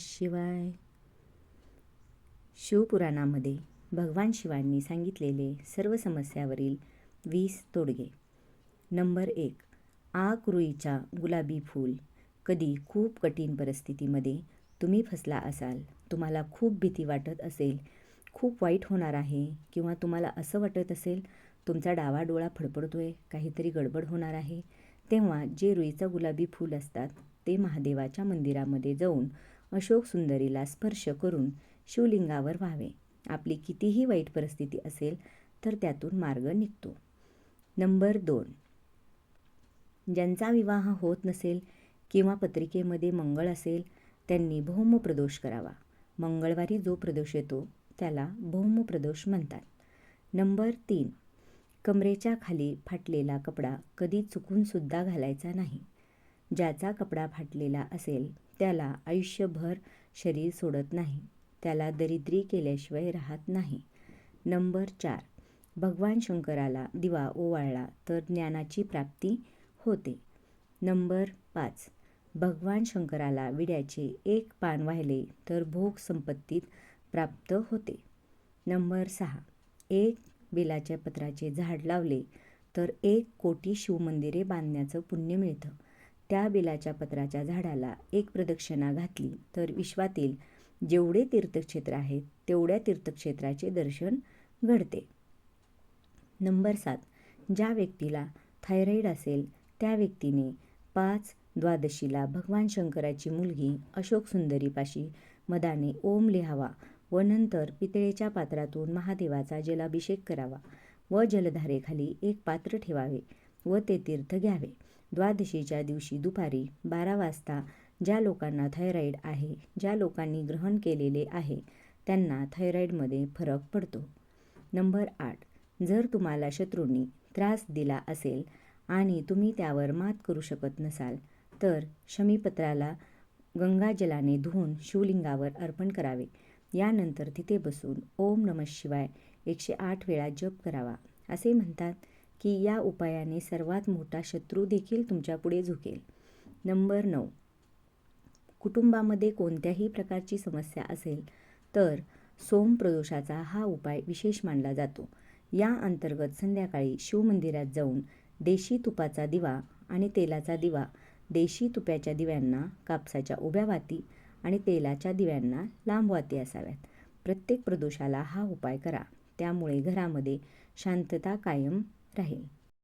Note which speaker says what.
Speaker 1: शिवाय शिवपुराणामध्ये भगवान शिवांनी सांगितलेले सर्व समस्यावरील वीस तोडगे. नंबर एक आक गुलाबी फूल. कधी खूप कठीण परिस्थितीमध्ये तुम्ही फसला असाल तुम्हाला खूप भीती वाटत असेल खूप वाईट होणार आहे किंवा तुम्हाला असं वाटत असेल तुमचा डावा डोळा फडफडतोय काहीतरी गडबड होणार आहे तेव्हा जे रुईचं गुलाबी फूल असतात ते महादेवाच्या मंदिरामध्ये जाऊन अशोक सुंदरीला स्पर्श करून शिवलिंगावर व्हावे. आपली कितीही वाईट परिस्थिती असेल तर त्यातून मार्ग निघतो. नंबर दोन. ज्यांचा विवाह होत नसेल किंवा पत्रिकेमध्ये मंगळ असेल त्यांनी भौम प्रदोष करावा. मंगळवारी जो प्रदोष येतो त्याला भौम प्रदोष म्हणतात. नंबर तीन. कमरेच्या खाली फाटलेला कपडा कधी चुकूनसुद्धा घालायचा नाही. ज्याचा कपडा फाटलेला असेल त्याला आयुष्यभर शरीर सोडत नाही. त्याला दरिद्री केल्याशिवाय राहत नाही. नंबर चार. भगवान शंकराला दिवा ओवाळला तर ज्ञानाची प्राप्ती होते. नंबर पाच. भगवान शंकराला विड्याचे एक पान वाहिले तर भोग संपत्तीत प्राप्त होते. नंबर सहा. एक बेलाच्या पत्राचे झाड लावले तर एक कोटी शिवमंदिरे बांधण्याचं पुण्य मिळतं. त्या बेलाच्या पत्राच्या झाडाला एक प्रदक्षिणा घातली तर विश्वातील जेवढे तीर्थक्षेत्र आहेत तेवढ्या तीर्थक्षेत्राचे दर्शन घडते. नंबर सात. ज्या व्यक्तीला थायरॉईड असेल त्या व्यक्तीने पाच द्वादशीला भगवान शंकराची मुलगी अशोक सुंदरीपाशी मदाने ओम लिहावा व नंतर पितळेच्या पात्रातून महादेवाचा जलाभिषेक करावा व जलधारेखाली एक पात्र ठेवावे. व ते तीर्थ घ्यावे. द्वादशीच्या दिवशी दुपारी बारा वाजता ज्या लोकांना थायरॉईड आहे ज्या लोकांनी ग्रहण केलेले आहे त्यांना थायरॉईडमध्ये फरक पडतो. नंबर आठ जर तुम्हाला शत्रूंनी त्रास दिला असेल आणि तुम्ही त्यावर मात करू शकत नसाल तर शमीपत्राला गंगाजलाने धुवून शिवलिंगावर अर्पण करावे. यानंतर तिथे बसून ओम नमः शिवाय एकशे आठ वेळा जप करावा असे म्हणतात. की या उपायाने सर्वात मोठा शत्रू देखील तुमच्यापुढे झुकेल. नंबर नऊ. कुटुंबामध्ये कोणत्याही प्रकारची समस्या असेल तर सोम प्रदोषाचा हा उपाय विशेष मानला जातो. या अंतर्गत संध्याकाळी शिवमंदिरात जाऊन देशी तुपाचा दिवा आणि तेलाचा दिवा देशी तुपाच्या दिव्यांना कापसाच्या उभ्या वाती आणि तेलाच्या दिव्यांना लांब वाती असाव्यात. प्रत्येक प्रदोषाला हा उपाय करा. त्यामुळे घरामध्ये शांतता कायम राहील.